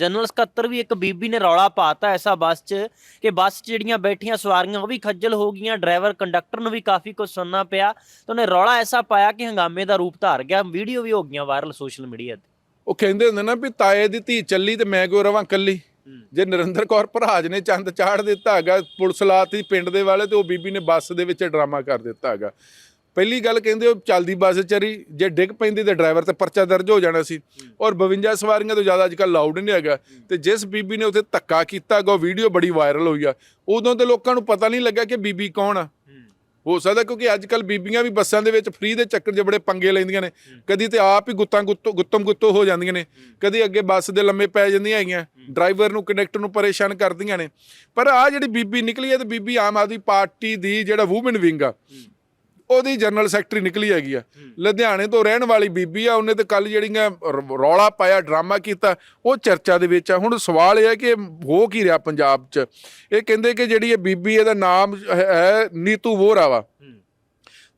General ਸਕੱਤਰ ਵੀ ਇੱਕ ਬੀਬੀ ਨੇ ਰੌਲਾ ਪਾਤਾ ਐਸਾ ਬੱਸ 'ਚ ਕਿ ਬੱਸ 'ਚ ਜਿਹੜੀਆਂ ਬੈਠੀਆਂ ਸਵਾਰੀਆਂ ਉਹ ਵੀ ਖੱਜਲ ਹੋ ਗਈਆਂ ਡਰਾਈਵਰ ਕੰਡਕਟਰ ਨੂੰ ਵੀ ਕਾਫੀ ਕੁਝ ਸੁਣਨਾ ਪਿਆ ਤੇ ਉਹਨੇ ਰੌਲਾ ਐਸਾ ਪਾਇਆ ਕਿ ਹੰਗਾਮੇ ਦਾ ਰੂਪ ਧਾਰ ਗਿਆ। ਵੀਡੀਓ ਵੀ ਹੋ ਗਈਆਂ ਵਾਇਰਲ ਸੋਸ਼ਲ ਮੀਡੀਆ ਤੇ। ਉਹ ਕਹਿੰਦੇ ਹੁੰਦੇ ਨਾ ਵੀ ਤਾਏ ਦੀ ਧੀ ਚੱਲੀ ਤੇ ਮੈਂ ਕਿਉਂ ਰਵਾਂ ਕੱਲੀ ਜੇ ਨਰਿੰਦਰ ਕੌਰ ਭਰਾਜ ਨੇ ਚੰਦ ਚਾੜ ਦਿੱਤਾ ਹੈਗਾ ਪੁਲਿਸ ਲਾਤੀ ਪਿੰਡ ਦੇ ਵਾਲੇ ਤੇ ਉਹ ਬੀਬੀ ਨੇ ਬੱਸ ਦੇ ਵਿੱਚ ਡਰਾਮਾ ਕਰ ਦਿੱਤਾ ਹੈਗਾ। ਪਹਿਲੀ ਗੱਲ ਕਹਿੰਦੇ ਉਹ ਚੱਲਦੀ ਬੱਸ ਚਰੀ, ਜੇ ਡਿੱਗ ਪੈਂਦੀ ਤੇ ਡਰਾਈਵਰ ਤੇ ਪਰਚਾ ਦਰਜ ਹੋ ਜਾਣਾ ਸੀ। ਔਰ 52 ਸਵਾਰੀਆਂ ਤੋਂ ਜ਼ਿਆਦਾ ਅੱਜਕੱਲ ਲਾਊਡ ਨਹੀਂ ਹੈਗਾ। ਤੇ ਜਿਸ ਬੀਬੀ ਨੇ ਉੱਥੇ ਧੱਕਾ ਕੀਤਾ ਹੈਗਾ ਵੀਡੀਓ ਬੜੀ ਵਾਇਰਲ ਹੋਈ ਆ। ਉਦੋਂ ਤੇ ਲੋਕਾਂ ਨੂੰ ਪਤਾ ਨਹੀਂ ਲੱਗਾ ਕਿ ਬੀਬੀ ਕੌਣ ਆ। ਹੋ ਸਕਦਾ ਕਿਉਂਕਿ ਅੱਜ ਕੱਲ ਬੀਬੀਆਂ ਵੀ ਬੱਸਾਂ ਦੇ ਵਿੱਚ ਫ੍ਰੀ ਦੇ ਚੱਕਰ 'ਚ ਬੜੇ ਪੰਗੇ ਲੈਂਦੀਆਂ ਨੇ। ਕਦੀ ਤੇ ਆਪ ਹੀ ਗੁੱਤਾਂ ਗੁੱਤੋ, ਗੁੱਤਮ ਗੁੱਤੋ ਹੋ ਜਾਂਦੀਆਂ ਨੇ। ਕਦੀ ਅੱਗੇ ਬੱਸ ਦੇ ਲੰਮੇ ਪੈ ਜਾਂਦੀਆਂ ਹੈਗੀਆਂ। ਡਰਾਈਵਰ ਨੂੰ ਕੰਡਕਟਰ ਨੂੰ ਪਰੇਸ਼ਾਨ ਕਰਦੀਆਂ ਨੇ। ਪਰ ਆ ਜਿਹੜੀ ਬੀਬੀ ਨਿਕਲੀ ਹੈ ਤੇ ਬੀਬੀ ਆਮ ਆਦਮੀ ਪਾਰਟੀ ਦੀ ਜਿਹੜਾ ਵੂਮਨ ਵਿੰਗ ਆ ਉਹਦੀ ਜਨਰਲ ਸੈਕਟਰੀ ਨਿਕਲੀ ਹੈਗੀ ਆ। ਲੁਧਿਆਣੇ ਤੋਂ ਰਹਿਣ ਵਾਲੀ ਬੀਬੀ ਆ, ਉਹਨੇ ਤੇ ਕੱਲ ਜਿਹੜੀਆਂ ਰੌਲਾ ਪਾਇਆ, ਡਰਾਮਾ ਕੀਤਾ, ਉਹ ਚਰਚਾ ਦੇ ਵਿੱਚ ਆ। ਹੁਣ ਸਵਾਲ ਇਹ ਹੈ ਕਿ ਹੋ ਕੀ ਰਿਹਾ ਪੰਜਾਬ 'ਚ? ਇਹ ਕਹਿੰਦੇ ਕਿ ਜਿਹੜੀ ਇਹ ਬੀਬੀ, ਇਹਦਾ ਨਾਮ ਹੈ- ਨੀਤੂ ਵੋਰਾ ਵਾ।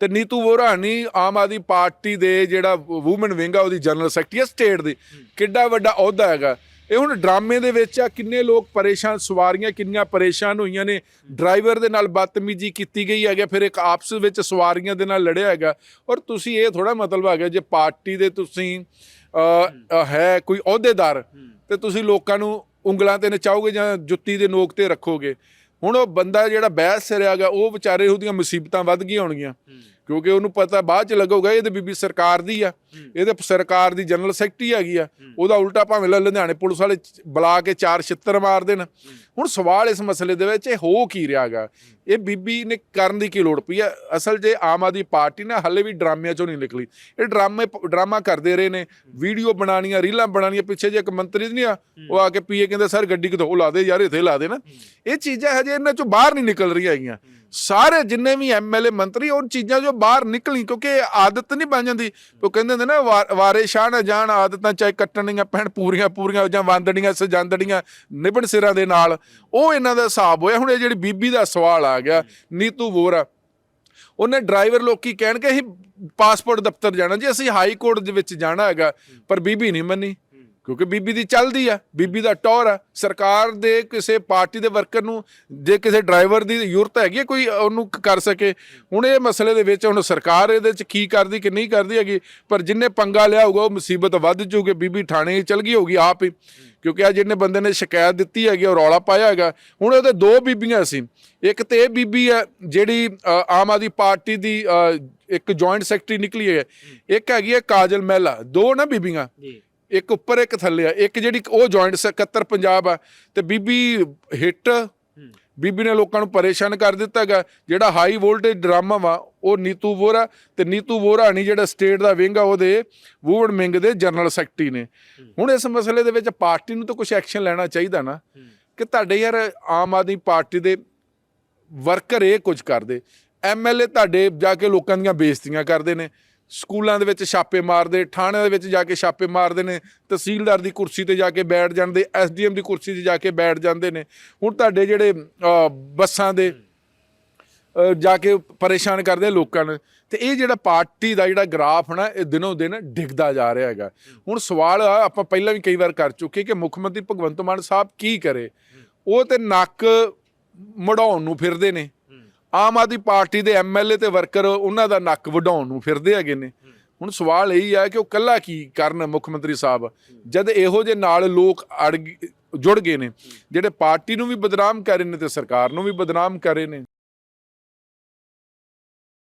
ਤੇ ਨੀਤੂ ਵੋਰਾ ਨਹੀਂ, ਆਮ ਆਦਮੀ ਪਾਰਟੀ ਦੇ ਜਿਹੜਾ ਵੂਮਨ ਵਿੰਗ ਆ, ਉਹਦੀ ਜਨਰਲ ਸੈਕਟਰੀ ਆ, ਸਟੇਟ ਦੀ। ਕਿੱਡਾ ਵੱਡਾ ਅਹੁਦਾ ਹੈਗਾ। ਇਹ ਹੁਣ ਡਰਾਮੇ ਦੇ ਵਿੱਚ ਆ, ਕਿੰਨੇ ਲੋਕ ਪਰੇਸ਼ਾਨ, ਸਵਾਰੀਆਂ ਕਿੰਨੀਆਂ ਪਰੇਸ਼ਾਨ ਹੋਈਆਂ ਨੇ। ਡਰਾਈਵਰ ਦੇ ਨਾਲ ਬਦਤਮੀਜ਼ੀ ਕੀਤੀ ਗਈ ਹੈਗਾ ਫਿਰ ਇੱਕ ਆਪਸ ਵਿੱਚ ਸਵਾਰੀਆਂ ਦੇ ਨਾਲ ਲੜਿਆ ਹੈਗਾ। ਔਰ ਤੁਸੀਂ ਇਹ ਥੋੜਾ ਮਤਲਬ ਹੈਗਾ, ਜੇ ਪਾਰਟੀ ਦੇ ਤੁਸੀਂ ਹੈ ਕੋਈ ਅਹੁਦੇਦਾਰ, ਤੇ ਤੁਸੀਂ ਲੋਕਾਂ ਨੂੰ ਉਂਗਲਾਂ ਤੇ ਨਚਾਓਗੇ ਜਾਂ ਜੁੱਤੀ ਦੇ ਨੋਕ ਤੇ ਰੱਖੋਗੇ? ਹੁਣ ਉਹ ਬੰਦਾ ਜਿਹੜਾ ਬਹਿਸ ਸਿਰਿਆਗਾ ਉਹ ਵਿਚਾਰੇ ਉਹਦੀਆਂ ਮੁਸੀਬਤਾਂ ਵੱਧ ਗਈਆਂ ਹੋਣਗੀਆਂ। ਕਿਉਂਕਿ ਉਹਨੂੰ ਪਤਾ ਬਾਅਦ ਚ ਲੱਗੂਗਾ ਇਹ ਤੇ ਬੀਬੀ ਸਰਕਾਰ ਦੀ ਆ। ਇਹ ਤੇ ਸਰਕਾਰ ਦੀ ਜਨਰਲ ਸੈਕਟਰੀ ਹੈਗੀ ਆ। ਉਹਦਾ ਉਲਟਾ ਭਾਵੇਂ ਲੁਧਿਆਣੇ ਪੁਲਿਸ ਵਾਲੇ ਬੁਲਾ ਕੇ ਚਾਰ ਛਿੱਤਰ ਮਾਰ ਦੇਣ। ਹੁਣ ਸਵਾਲ ਇਸ ਮਸਲੇ ਦੇ ਵਿੱਚ ਇਹ ਹੋ ਕੀ ਰਿਹਾਗਾ ਇਹ ਬੀਬੀ ਨੇ ਕਰਨ ਦੀ ਕੀ ਲੋੜ ਪਈ ਆ? ਅਸਲ 'ਚ ਆਮ ਆਦਮੀ ਪਾਰਟੀ ਨਾ ਹੱਲੇ ਵੀ ਡਰਾਮਿਆਂ ਚੋਂ ਨਹੀਂ ਨਿਕਲੀ। ਇਹ ਡਰਾਮੇ ਡਰਾਮਾ ਕਰਦੇ ਰਹੇ ਨੇ। ਵੀਡੀਓ ਬਣਾਉਣੀਆਂ ਰੀਲਾਂ ਬਣਾਉਣੀਆਂ ਪਿੱਛੇ ਜੇ ਇੱਕ ਮੰਤਰੀ ਨਹੀਂ ਆ ਉਹ ਆ ਕੇ ਪੀਏ ਕਹਿੰਦਾ ਸਰ ਗੱਡੀ ਉਹ ਲਾ ਦੇ ਯਾਰ ਇੱਥੇ ਲਾ ਦੇ ਨਾ। ਇਹ ਚੀਜ਼ਾਂ ਹਜੇ ਇਹਨਾਂ ਚੋਂ ਬਾਹਰ ਨਹੀਂ ਨਿਕਲ ਰਹੀਆਂ ਹੈਗੀਆਂ। ਸਾਰੇ ਜਿੰਨੇ ਵੀ ਐਮਐਲਏ ਮੰਤਰੀ, ਉਹ ਚੀਜ਼ਾਂ ਜੋ ਬਾਹਰ ਨਿਕਲੀ ਕਿਉਂਕਿ ਇਹ ਆਦਤ ਨਹੀਂ ਬਣ ਜਾਂਦੀ। ਉਹ ਕਹਿੰਦੇ ਹੁੰਦੇ ਨਾ ਵਾ- ਵਾਰੇ ਸ਼ਾਹ ਨਾ ਜਾਣ ਆਦਤਾਂ ਚਾਹੇ ਕੱਟਣੀਆਂ ਪੈਣ, ਪੂਰੀਆਂ ਪੂਰੀਆਂ, ਜਾਂ ਵੰਦੜੀਆਂ ਸਜਾਂਦੜੀਆਂ, ਨਿਭਣ ਸਿਰਾਂ ਦੇ ਨਾਲ। ਉਹ ਇਹਨਾਂ ਦਾ ਹਿਸਾਬ ਹੋਇਆ। ਹੁਣ ਇਹ ਜਿਹੜੀ ਬੀਬੀ ਦਾ ਸਵਾਲ ਆ ਗਿਆ, ਨੀਤੂ ਵੋਰਾ ਉਹਨੇ ਡਰਾਈਵਰ ਲੋਕੀ ਕਹਿਣਗੇ, ਅਸੀਂ ਪਾਸਪੋਰਟ ਦਫ਼ਤਰ ਜਾਣਾ ਜੀ, ਅਸੀਂ ਹਾਈ ਕੋਰਟ ਦੇ ਵਿੱਚ ਜਾਣਾ ਹੈਗਾ, ਪਰ ਬੀਬੀ ਨਹੀਂ ਮੰਨੀ। ਕਿਉਂਕਿ ਬੀਬੀ ਦੀ ਚੱਲਦੀ ਆ, ਬੀਬੀ ਦਾ ਟੌਰ ਆ। ਸਰਕਾਰ ਦੇ ਕਿਸੇ ਪਾਰਟੀ ਦੇ ਵਰਕਰ ਨੂੰ, ਜੇ ਕਿਸੇ ਡਰਾਈਵਰ ਦੀ ਜ਼ਰੂਰਤ ਹੈਗੀ ਹੈ ਕੋਈ ਉਹਨੂੰ ਕਰ ਸਕੇ। ਹੁਣ ਇਹ ਮਸਲੇ ਦੇ ਵਿੱਚ ਹੁਣ ਸਰਕਾਰ ਇਹਦੇ ਚ ਕੀ ਕਰਦੀ ਕਿ ਨਹੀਂ ਕਰਦੀ ਹੈਗੀ, ਪਰ ਜਿੰਨੇ ਪੰਗਾ ਲਿਆ ਹੋਊਗਾ, ਉਹ ਮੁਸੀਬਤ ਵੱਧ ਜੂਗੀ, ਬੀਬੀ ਥਾਣੇ ਚਲ ਗਈ ਹੋਊਗੀ ਆਪ ਹੀ। ਕਿਉਂਕਿ ਆ ਜਿਹਨੇ ਬੰਦੇ ਨੇ ਸ਼ਿਕਾਇਤ ਦਿੱਤੀ ਹੈਗੀ, ਉਹ ਰੌਲਾ ਪਾਇਆ ਹੈਗਾ। ਹੁਣ ਉਹਦੇ ਦੋ ਬੀਬੀਆਂ ਸੀ। ਇੱਕ ਤੇ ਇਹ ਬੀਬੀ ਹੈ ਜਿਹੜੀ ਆਮ ਆਦਮੀ ਪਾਰਟੀ ਦੀ ਇੱਕ ਜੁਆਇੰਟ ਸੈਕਟਰੀ ਨਿਕਲੀ ਹੈ। ਇੱਕ ਹੈਗੀ ਹੈ ਕਾਜਲ ਮਹਿਲਾ। ਦੋ ਨਾ ਬੀਬੀਆਂ। ਇੱਕ ਉੱਪਰ ਇੱਕ ਥੱਲੇ ਆ। ਇੱਕ ਜਿਹੜੀ ਉਹ ਜੁਆਇੰਟ ਸਕੱਤਰ ਪੰਜਾਬ ਆ ਤੇ ਬੀਬੀ ਹਿੱਟ ਬੀਬੀ ਨੇ ਲੋਕਾਂ ਨੂੰ ਪਰੇਸ਼ਾਨ ਕਰ ਦਿੱਤਾਗਾ ਜਿਹੜਾ ਹਾਈ ਵੋਲਟੇਜ ਡਰਾਮਾ ਵਾ ਉਹ ਨੀਤੂ ਵੋਰਾ ਤੇ ਨੀਤੂ ਵੋਰਾ ਨਹੀਂ ਜਿਹੜਾ ਸਟੇਟ ਦਾ ਵਿੰਗ ਆ ਉਹਦੇ ਵੂਵਨ ਮਿੰਗ ਦੇ ਜਨਰਲ ਸੈਕਟਰੀ ਨੇ। ਹੁਣ ਇਸ ਮਸਲੇ ਦੇ ਵਿੱਚ ਪਾਰਟੀ ਨੂੰ ਤਾਂ ਕੁਝ ਐਕਸ਼ਨ ਲੈਣਾ ਚਾਹੀਦਾ ਨਾ ਕਿ ਤੁਹਾਡੇ ਯਾਰ ਆਮ ਆਦਮੀ ਪਾਰਟੀ ਦੇ ਵਰਕਰ ਇਹ ਕੁਝ ਕਰਦੇ। ਐਮਐਲਏ ਤੁਹਾਡੇ ਜਾ ਕੇ ਲੋਕਾਂ ਦੀਆਂ ਬੇਇੱਜ਼ਤੀਆਂ ਕਰਦੇ ਨੇ। ਸਕੂਲਾਂ ਦੇ ਵਿੱਚ ਛਾਪੇ ਮਾਰਦੇ, ਥਾਣਿਆਂ ਦੇ ਵਿੱਚ ਜਾ ਕੇ ਛਾਪੇ ਮਾਰਦੇ ਨੇ, ਤਹਿਸੀਲਦਾਰ ਦੀ ਕੁਰਸੀ ਤੇ ਜਾ ਕੇ ਬੈਠ ਜਾਂਦੇ, ਐਸਡੀਐਮ ਦੀ ਕੁਰਸੀ ਤੇ ਜਾ ਕੇ ਬੈਠ ਜਾਂਦੇ ਨੇ। ਹੁਣ ਤੁਹਾਡੇ ਜਿਹੜੇ ਬੱਸਾਂ ਦੇ ਜਾ ਕੇ ਪਰੇਸ਼ਾਨ ਕਰਦੇ ਲੋਕਾਂ ਨੂੰ, ਤੇ ਇਹ ਜਿਹੜਾ ਪਾਰਟੀ ਦਾ ਜਿਹੜਾ ਗ੍ਰਾਫ ਨਾ, ਇਹ ਦਿਨੋਂ ਦਿਨ ਡਿੱਗਦਾ ਜਾ ਰਿਹਾ ਹੈਗਾ। ਹੁਣ ਸਵਾਲ ਆਪਾਂ ਪਹਿਲਾਂ ਵੀ ਕਈ ਵਾਰ ਕਰ ਚੁੱਕੇ ਕਿ ਮੁੱਖ ਮੰਤਰੀ ਭਗਵੰਤ ਮਾਨ ਸਾਹਿਬ ਕੀ ਕਰੇ? ਉਹ ਤੇ ਨੱਕ ਮੜਾਉਣ ਨੂੰ ਫਿਰਦੇ ਨੇ। ਆਮ ਆਦਮੀ ਪਾਰਟੀ ਦੇ ਐਮਐਲਏ ਤੇ ਵਰਕਰ ਉਹਨਾਂ ਦਾ ਨੱਕ ਵਢਾਉਣ ਨੂੰ ਫਿਰਦੇ ਹੈਗੇ ਨੇ। ਹੁਣ ਸਵਾਲ ਇਹ ਆ ਕਿ ਉਹ ਕੱਲਾ ਕੀ ਕਰਨ ਮੁੱਖ ਮੰਤਰੀ ਸਾਹਿਬ? ਜਦ ਇਹੋ ਜਿਹੇ ਨਾਲ ਲੋਕ ਅੜ ਜੁੜ ਗਏ ਨੇ, ਜਿਹੜੇ ਪਾਰਟੀ ਨੂੰ ਵੀ ਬਦਨਾਮ ਕਰ ਰਹੇ ਨੇ ਤੇ ਸਰਕਾਰ ਨੂੰ ਵੀ ਬਦਨਾਮ ਕਰ ਰਹੇ ਨੇ।